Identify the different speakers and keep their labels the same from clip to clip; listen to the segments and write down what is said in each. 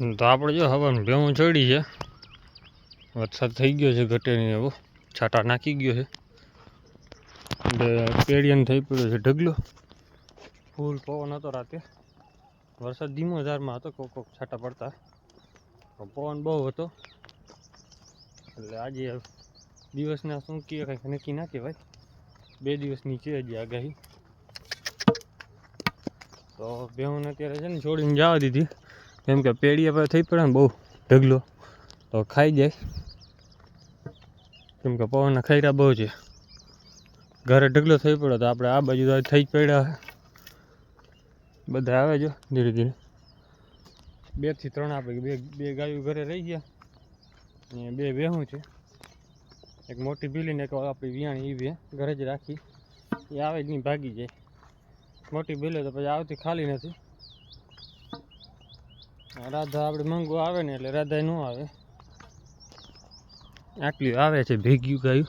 Speaker 1: તો આપણે જો હવાનું ભેવું ચડી છે. વરસાદ થઈ ગયો છે ઘટેની એવો. છાંટા નાખી ગયો છે. પેડિયન થઈ પડ્યો છે ઢગલો. ફૂલ પવન હતો રાતે. વરસાદ ધીમો ધારમાં હતો, કોક કોક છાંટા પડતા. પવન બહુ હતો. એટલે આજે દિવસના શું કહે કંઈક નક્કી ના કહેવાય. બે દિવસની છે હજી આગાહી. તો બેહું અત્યારે છે ને છોડીને જવા દીધી. કેમ કે પેઢીએ પર થઈ પડે ને બહુ ઢગલો, તો ખાઈ જાય. કેમ કે પવનના ખૈરા બહુ છે. ઘરે ઢગલો થઈ પડ્યો તો આપણે આ બાજુ તો થઈ જ પડ્યા બધા આવે જો ધીરે ધીરે. બેથી ત્રણ આપણે બે બે ગાયો ઘરે રહી ગયા. અને બે બેહું છે. એક મોટી ભીલી ને એક આપણી વિયાણી એ બે ઘરે જ રાખી. એ આવે જ નહીં, ભાગી જાય. મોટી ભીલે તો પછી આવતી ખાલી નથી. રાધા આપણે મંગુ આવે ને એટલે રાધા ન આવે. આટલી આવે છે ભેગ્યું ગાયું.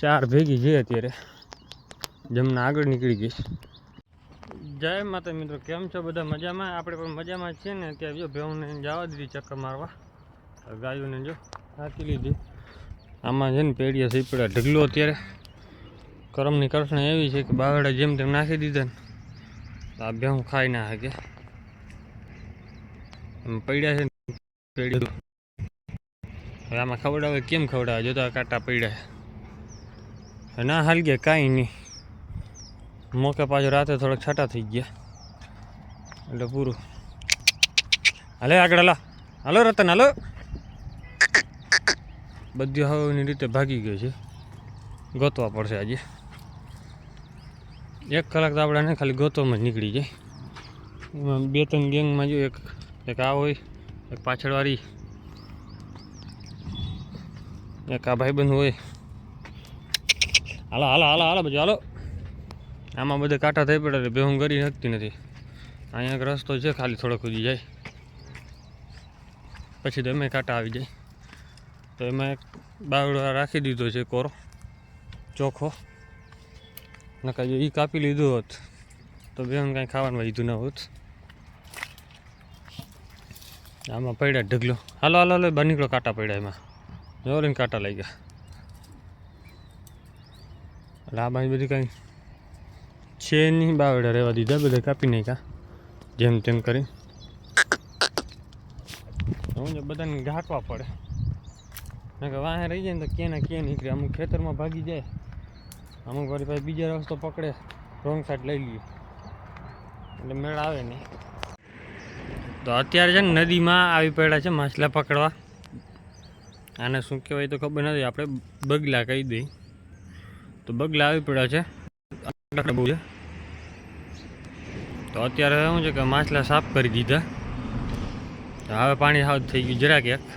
Speaker 1: ચાર ભેગી છે અત્યારે. જમના આગળ નીકળી ગઈ જય માતા મિત્રો, કેમ છો બધા? મજામાં? આપણે પણ મજામાં છીએ ને. ત્યાં જો ભેવને જવા દીધી ચક્કર મારવા. ગાયોને જો થાકી લીધી. આમાં છે ને પેઢીયા સીપડા ઢગલો અત્યારે. કરમની કરસણ એવી છે કે બાવડા જેમ તેમ નાખી દીધા ને. આ ભેહું ખાઈ ના શકે. પડ્યા છે હવે આમાં ખવડાવે કેમ ખવડાવે, જો તો આ કાંટા પડ્યા ના હાલ ગયા કાંઈ નહીં. મોકે પાછો રાતે થોડાક છાટા થઈ ગયા. એટલે પૂરું. હાલે, આગળ હાલા. હાલો, રતન, હાલો. બધી હવાની રીતે ભાગી ગઈ છે. ગોતવા પડશે આજે. એક કલાક તો આપણે ખાલી ગોતવામાં જ નીકળી જાય. એમાં બે ત્રણ ગેંગમાં જો એક એક આ હોય, એક પાછળવાળી. એક આ ભાઈબંધ હોય. હાલો હાલો હાલો હાલો, બધું હાલો. આમાં બધા કાંટા થઈ પડે એટલે બેહું કરી શકતી નથી. અહીંયા રસ્તો છે, ખાલી થોડો ખુદી જાય. પછી તો એમાં કાંટા આવી જાય. તો એમાં એક બાવડો રાખી દીધો છે કોરો. ચોખ્ખો. નકા જો એ કાપી લીધું હોત, તો બેન કાંઈ ખાવાનું લીધું ના હોત. આમાં પડ્યા ઢગલો. હાલો હાલો હાલો, બહાર નીકળો, કાંટા પડ્યા એમાં. જો લઈને કાંટા લઈ ગયા. એટલે આ બાજુ બધી કાંઈ છે નહીં બાવડા રહેવા દીધા, બધા કાપી નાખ્યા. જેમ તેમ કરી. હું બધાને ઢાંકવા પડે. કે વાહે રહી જાય ને તો કે ના ક્યાં નીકળે, અમુક ખેતરમાં ભાગી જાય. અમુક વારી પાસે બીજા રસ્તો પકડે, રોંગ સાઈડ લઈ લઈએ એટલે મેળ આવે નહીં. તો અત્યારે છે ને નદીમાં આવી પડ્યા છે માછલા પકડવા. આને શું કહેવાય તો ખબર નથી, આપણે બગલા કહી દઈ તો બગલા આવી પડ્યા છે. તો અત્યારે શું છે કે માછલા સાફ કરી દીધા. તો હવે પાણી સાવ થઈ ગયું જરાક એક.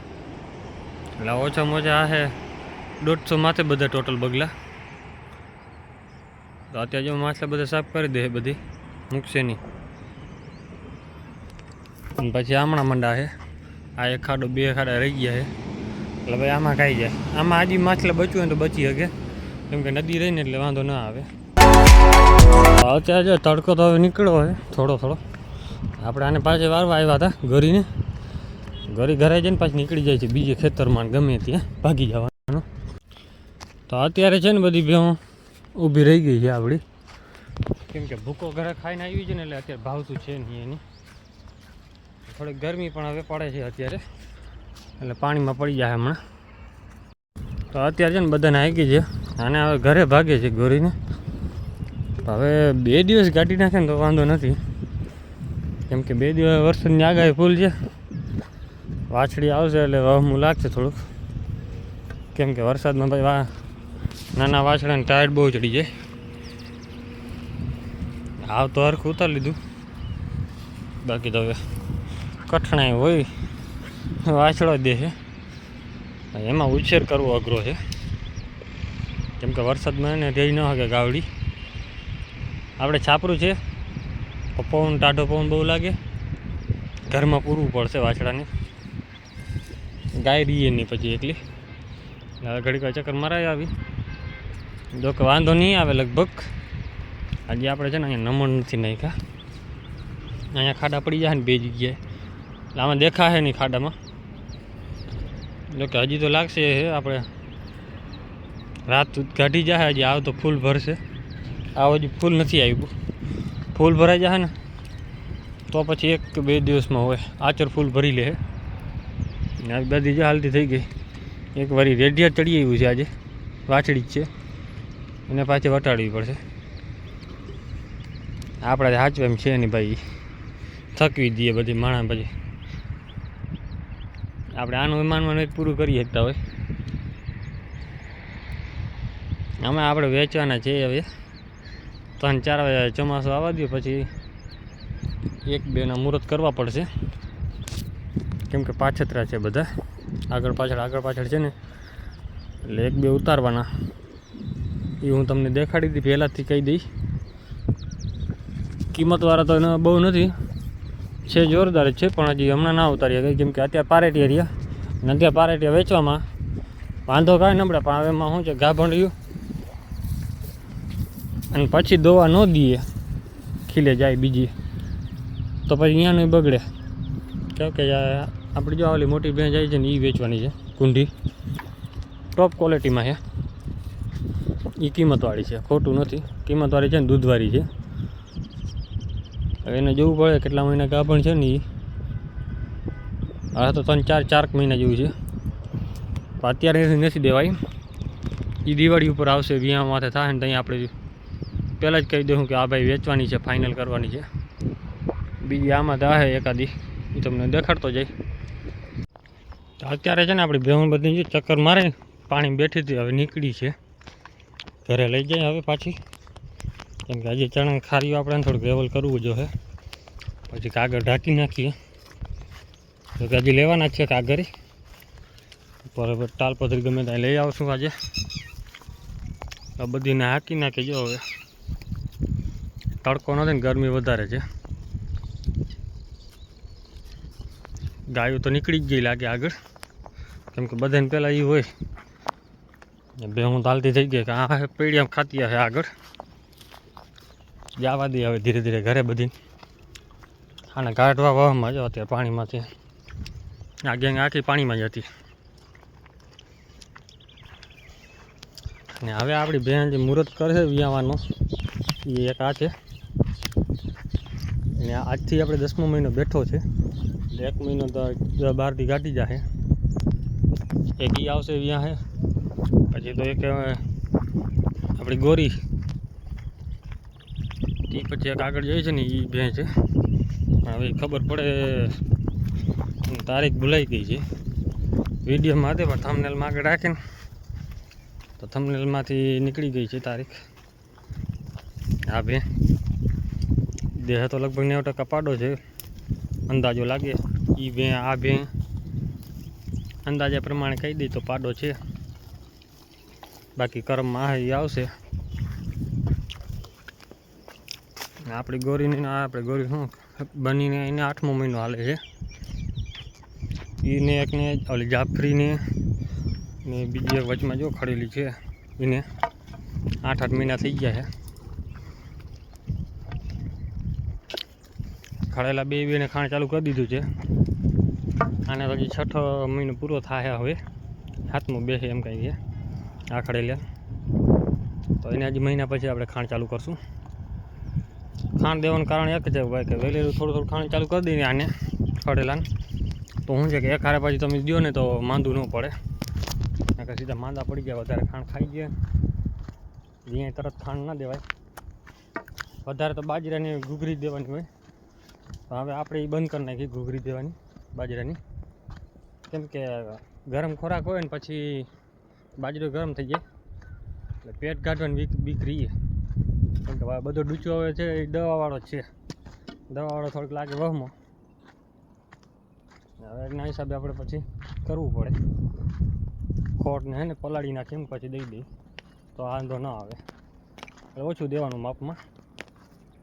Speaker 1: એટલે ઓછામાં ઓછા છે દોઢસો માથે બધા ટોટલ બગલા. તો અત્યારે જો માછલા બધા સાફ કરી દે બધી. મૂકશે નહીં. અને પછી આમણા મંડા છે. આ એક ખાડો, બે ખાડા રહી ગયા છે. એટલે ભાઈ આમાં ખાઈ જાય. આમાં હજી માછલા બચવું હોય તો બચી શકે. કેમ કે નદી રહીને એટલે વાંધો ના આવે. અત્યારે જો તડકો તો હવે નીકળ્યો હોય થોડો થોડો. આપણે આને પાછે વારવા આવ્યા હતા ઘરીને. ઘરે ઘરે જઈને પાછી નીકળી જાય છે, બીજે ખેતરમાં ગમે ત્યાં ભાગી જવાનું. તો અત્યારે છે ને બધી ભેહું ઊભી રહી ગઈ છે આપણી. કેમ કે ભૂકો ઘરે ખાઈને આવી છે ને એટલે અત્યારે ભાવતું છે નહીં એની. થોડીક ગરમી પણ હવે પડે છે અત્યારે. એટલે પાણીમાં પડી જાય હમણાં. તો અત્યારે છે ને બધાને આવી છે. અને હવે ઘરે ભાગે છે ગોરીને. હવે બે દિવસ કાઢી નાખે ને તો વાંધો નથી. કેમ કે બે દિવસ વરસાદની આગાહી ફૂલ છે. વાછડી આવશે એટલે વહમું લાગશે થોડુંક. કેમ કે વરસાદમાં ભાઈ વા નાના વાછડાને ટાયર બહુ ચડી જાય. આવ તો હરખું ઉતારી લીધું. બાકી તો હવે કઠણાઈ હોય, વાછડો દે છે. એમાં ઉછેર કરવો અઘરો છે. કેમ કે વરસાદમાં એને રહી ન શકે ગાવડી. આપણે છાપરું છે પવન, ટાઢો પવન બહુ લાગે. ઘરમાં પૂરવું પડશે વાછડાને. ગાય રહીએ નહીં પછી એકલી. હવે ઘડીક ચક્કર મરાય આવી. જો કે વાંધો નહીં આવે લગભગ. આજે આપણે છે ને અહીંયા નમણ નથી નાખ્યા. અહીંયા ખાડા પડી જાય ને બે જગ્યાએ એટલે આમાં દેખાશે નહીં ખાડામાં. જોકે હજી તો લાગશે આપણે. રાત કાઢી જશે હજી આવ તો ફૂલ ભરશે. આવો હજી ફૂલ નથી આવ્યું. ફૂલ ભરાઈ જશે ને, તો પછી એક બે દિવસમાં હોય. આચર ફૂલ ભરી લે ને આ બધી જે હાલતી થઈ ગઈ. એક વારી રેડિયા ચડી આવ્યું છે આજે. વાછડી જ છે. એને પાછી વટાડવી પડશે. આપણે સાચું એમ છે નહીં ભાઈ. થકવી દઈએ બધી માણસ પછી. આપણે આનું વિમાનમાં એક પૂરું કરી શકતા હોય. આમાં આપણે વેચવાના છે હવે. ત્રણ ચાર ચોમાસું આવવા દે પછી એક બેના મુહૂર્ત કરવા પડશે. કેમ કે પાછતરા છે બધા. આગળ પાછળ આગળ પાછળ છે ને. એટલે એક બે ઉતારવાના. એ હું તમને દેખાડી હતી પહેલાંથી કહી દઈશ. કિંમતવાળા તો એના બહુ નથી. છે જોરદાર જ છે, પણ હજી હમણાં ના ઉતારીએ. ગઈ કેમ કે અત્યારે પારેટી રહ્યા અને અત્યારે પારેટીયા વેચવામાં વાંધો કાંઈ નબળે, પણ હવે એમાં શું છે ગાભણ રહ્યું અને પછી દવા ન દઈએ, ખીલે જાય બીજી. તો પછી અહીંયાનું બગડે. કેમ કે આપણી જો ઓલી મોટી ભેંસ જાય છે ને એ વેચવાની છે કુંડી ટોપ ક્વોલિટીમાં છે. એ કિંમતવાળી છે, ખોટું નથી. કિંમતવાળી છે ને દૂધવાળી છે. એને જોવું પડે કેટલા મહિના કાપણ છે ને એ હા તો ત્રણ, ચાર ચાર મહિના જેવું છે. અત્યારે નથી દેવાય. એ દિવાળી ઉપર આવશે વિયા માથે થાય ને ત્યાં આપણે પહેલાં જ કહી દઉં કે આ ભાઈ વેચવાની છે ફાઇનલ કરવાની છે. બીજી આમાં તો એકાદી. એ તમને દેખાડતો જાય. અત્યારે છે ને આપણી બેહું બધી ચક્કર મારે પાણી બેઠી હતી, હવે નીકળી છે. ઘરે લઈ જાય હવે પાછી. કેમ કે આજે ચણા ખારીઓ આપણે થોડુંક ગ્રેવલ કરવું જો હે. પછી કાગળ ઢાંકી નાખીએ. તો કે હજી લેવાના છે કાગળ. પર હવે તાલપત્રી ગમે ત્યાં લઈ આવશું આજે. આ બધીને હાંકી નાખી જો હવે. તડકો નથી ને ગરમી વધારે છે. ગાયો તો નીકળી જ ગઈ લાગે આગળ. કેમ કે બધાને પહેલાં એ હોય. બે હું તાલતી થઈ ગઈ કે આ પેડિયામ ખાતી હશે આગળ. જવા દે હવે ધીરે ધીરે ઘરે બધી આને કાઢવા વાવામાં જો અત્યારે પાણીમાંથી. આ ગેંગ આખી પાણીમાં જ હતી. ને હવે આપણી બહેન જે મુહૂર્ત કરશે વિયાવાનો, એ એક આ છે. અને આજથી આપણે દસમો મહિનો બેઠો છે. એક મહિનો તો બારથી કાઢી જશે એક ઈ આવશે વ્યાં હે. પછી તો એક આપણી ગોરી એ પછી એક આગળ જોઈએ છે ને એ ભેં છે. હવે ખબર પડે તારીખ ભૂલાઈ ગઈ છે. વિડીયોમાં હતી પણ થમનેલમાં આગળ રાખીને, તો થમનેલમાંથી નીકળી ગઈ છે તારીખ. હા ભે દેહ તો લગભગ નેવું ટકા પાડો છે. અંદાજો લાગે એ ભે આ ભે અંદાજા પ્રમાણે કહી દઈ તો પાડો છે. બાકી કરમમાં આ આવશે ને આપણી ગોરીને આપણે ગોરી શું બનીને એને આઠમો મહિનો હાલે છે. એને એકને ઓલી જાફરીને ને બીજી એક વચમાં જો ખડેલી છે. એને આઠ આઠ મહિના થઈ ગયા છે. ખડેલા બે બેને ખાણ ચાલુ કરી દીધું છે. આને પછી છઠ્ઠ મહિનો પૂરો થાય હવે. સાતમો બે છે એમ કંઈ છે. આ ખડેલા. તો એને હજી મહિના પછી આપણે ખાણ ચાલુ કરશું. ખાણ દેવાનું કારણ એક છે ભાઈ, કે વહેલી થોડું થોડું ખાણ ચાલુ કરી દઈએ આને ખડેલાને. તો શું છે કે એક હારે પછી તમે દો ને તો માંદું ન પડે. કે સીધા માંદા પડી ગયા, વધારે ખાણ ખાઈ ગયા. અહીંયા તરત ખાણ ના દેવાય. વધારે તો બાજરાની ઘૂઘરી દેવાની હોય. તો હવે આપણે એ બંધ કરી નાખી ઘૂઘરી દેવાની, બાજરાની. કેમ કે ગરમ ખોરાક હોય ને પછી બાજરો ગરમ થઈ જાય. એટલે પેટ કાઢવાની બીક બીક રહીએ. કેમ કે બધો ડૂચો હવે છે, એ દવાવાળો જ છે. દવાવાળો થોડોક લાગે વહમાં. હવે એના હિસાબે આપણે પછી કરવું પડે. ખોટને હે ને પલાળી નાખીને પછી દઈ દઈ તો વાંધો ન આવે. એટલે ઓછું દેવાનું માપમાં.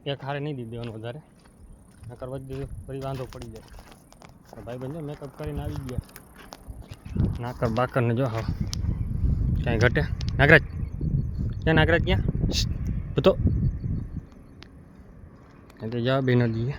Speaker 1: એક હારે નહીં દીધી દેવાનું વધારે. નકર વધી ફરી વાંધો પડી જાય. તો ભાઈ બંધો મેકઅપ કરીને આવી ગયા. નાકર બાકરને જો હા ક્યાંય ઘટે? નાગરાજ. ક્યાં નાગરાજ, ક્યાં? તો એટલે જવાબ એ ન દઈએ